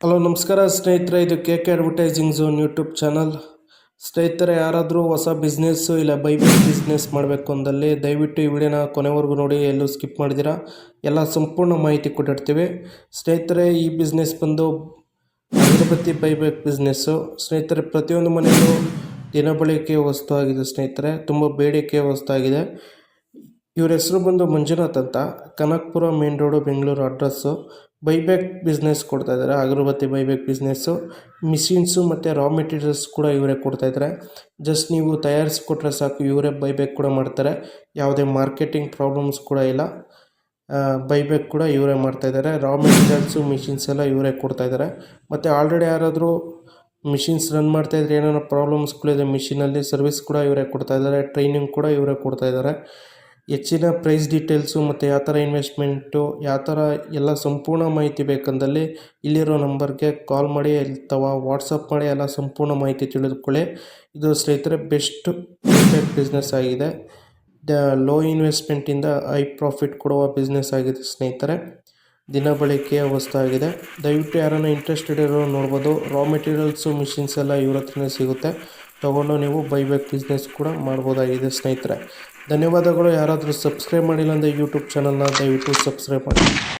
Hello, ನಮಸ್ಕಾರ ಸ್ನೇಹಿತರೆ, ಇದು K K advertising zone YouTube channel ಸ್ನೇಹಿತರೆ, ಯಾರಾದರೂ ಹೊಸ ಬಿಸ್ನೆಸ್ಸು ಇಲ್ಲ ಬೈಬೇಕ್ ಬಿಸ್ನೆಸ್ ಮಾಡಬೇಕು ಅಂದಲ್ಲಿ ದಯವಿಟ್ಟು ಈ ವಿಡಿಯೋನ ಕೊನೆವರೆಗೂ ನೋಡಿ, ಎಲ್ಲೂ ಸ್ಕಿಪ್ ಮಾಡಿದಿರಾ ಎಲ್ಲ ಸಂಪೂರ್ಣ ಮಾಹಿತಿ ಕೊಟ್ಟಿರ್ತೀವಿ. ಸ್ನೇಹಿತರೆ, ಈ ಬಿಸ್ನೆಸ್ ಬಂದು ಅಗರಬತ್ತಿ ಬೈಬೇಕ್ ಬಿಸ್ನೆಸ್ಸು ಸ್ನೇಹಿತರೆ, ಪ್ರತಿಯೊಂದು ಮನೆಯಲ್ಲೂ ದಿನಬಳಕೆಯ ವಸ್ತು ಆಗಿದೆ ಸ್ನೇಹಿತರೆ. ತುಂಬ ಬೇಡಿಕೆಯ ವಸ್ತು ಆಗಿದೆ. ಇವ್ರ ಹೆಸರು ಬಂದು ಮಂಜುನಾಥ್ ಅಂತ. Kanakapura main road, Bengaluru address buyback business ಕೊಡ್ತಾ ಇದ್ದಾರೆ ಅಗರಬತ್ತಿ ಬೈಬ್ಯಾಕ್ ಬಿಸ್ನೆಸ್ಸು ಮಿಷಿನ್ಸು ಮತ್ತು ರಾ ಮೆಟೀರಿಯಲ್ಸ್ ಕೂಡ ಇವರೇ ಕೊಡ್ತಾ ಇದ್ದಾರೆ ಜಸ್ಟ್ ನೀವು ತಯಾರಿಸಿ ಕೊಟ್ಟರೆ ಸಾಕು, ಇವರೇ ಬೈಬ್ಯಾಕ್ ಕೂಡ ಮಾಡ್ತಾರೆ. ಯಾವುದೇ ಮಾರ್ಕೆಟಿಂಗ್ ಪ್ರಾಬ್ಲಮ್ಸ್ ಕೂಡ ಇಲ್ಲ. ಬೈಬ್ಯಾಕ್ ಕೂಡ ಇವರೇ ಮಾಡ್ತಾ ಇದ್ದಾರೆ ರಾ ಮೆಟೀರಿಯಲ್ಸು ಮಿಷಿನ್ಸ್ ಎಲ್ಲ ಇವರೇ ಕೊಡ್ತಾ ಇದ್ದಾರೆ ಮತ್ತು ಆಲ್ರೆಡಿ ಯಾರಾದರೂ ಮಿಷಿನ್ಸ್ ರನ್ ಮಾಡ್ತಾ ಇದ್ರೆ ಏನೇನೋ ಪ್ರಾಬ್ಲಮ್ಸ್ಗಳಿದೆ ಮಿಷಿನಲ್ಲಿ ಸರ್ವಿಸ್ ಕೂಡ ಇವರೇ ಕೊಡ್ತಾ ಇದ್ದಾರೆ ಟ್ರೈನಿಂಗ್ ಕೂಡ ಇವರೇ ಕೊಡ್ತಾ ಇದ್ದಾರೆ ಹೆಚ್ಚಿನ ಪ್ರೈಸ್ ಡೀಟೇಲ್ಸು ಮತ್ತು ಯಾವ ಥರ ಇನ್ವೆಸ್ಟ್ಮೆಂಟು ಯಾವ ಥರ ಎಲ್ಲ ಸಂಪೂರ್ಣ ಮಾಹಿತಿ ಬೇಕಂದಲ್ಲಿ ಇಲ್ಲಿರೋ ನಂಬರ್ಗೆ ಕಾಲ್ ಮಾಡಿ ಅಥವಾ ವಾಟ್ಸಪ್ ಮಾಡಿ ಎಲ್ಲ ಸಂಪೂರ್ಣ ಮಾಹಿತಿ ತಿಳಿದುಕೊಳ್ಳಿ. ಇದು ಸ್ನೇಹಿತರೆ ಬೆಸ್ಟ್ ಬಿಸ್ನೆಸ್ ಆಗಿದೆ. ದ ಲೋ ಇನ್ವೆಸ್ಟ್ಮೆಂಟಿಂದ ಹೈ ಪ್ರಾಫಿಟ್ ಕೊಡುವ ಬಿಸ್ನೆಸ್ ಆಗಿದೆ ಸ್ನೇಹಿತರೆ. ದಿನ ಬಳಕೆಯ ವಸ್ತು ಆಗಿದೆ. ದಯವಿಟ್ಟು ಯಾರನ್ನು ಇಂಟ್ರೆಸ್ಟೆಡ್ ಇರೋ ನೋಡ್ಬೋದು. ರಾ ಮೆಟೀರಿಯಲ್ಸು ಮಿಷಿನ್ಸ್ ಎಲ್ಲ ಇವ್ರ ಹತ್ರನೇ ಸಿಗುತ್ತೆ. ತೊಗೊಂಡು ನೀವು ಬೈಬ್ಯಾಕ್ ಬಿಸ್ನೆಸ್ ಕೂಡ ಮಾಡ್ಬೋದಾಗಿದೆ ಸ್ನೇಹಿತರೆ. ಧನ್ಯವಾದಗಳು. ಯಾರಾದರೂ ಸಬ್ಸ್ಕ್ರೈಬ್ ಮಾಡಿಲ್ಲ ಅಂದರೆ ಯೂಟ್ಯೂಬ್ ಚಾನಲ್ನ ದಯವಿಟ್ಟು ಸಬ್ಸ್ಕ್ರೈಬ್ ಮಾಡಿ.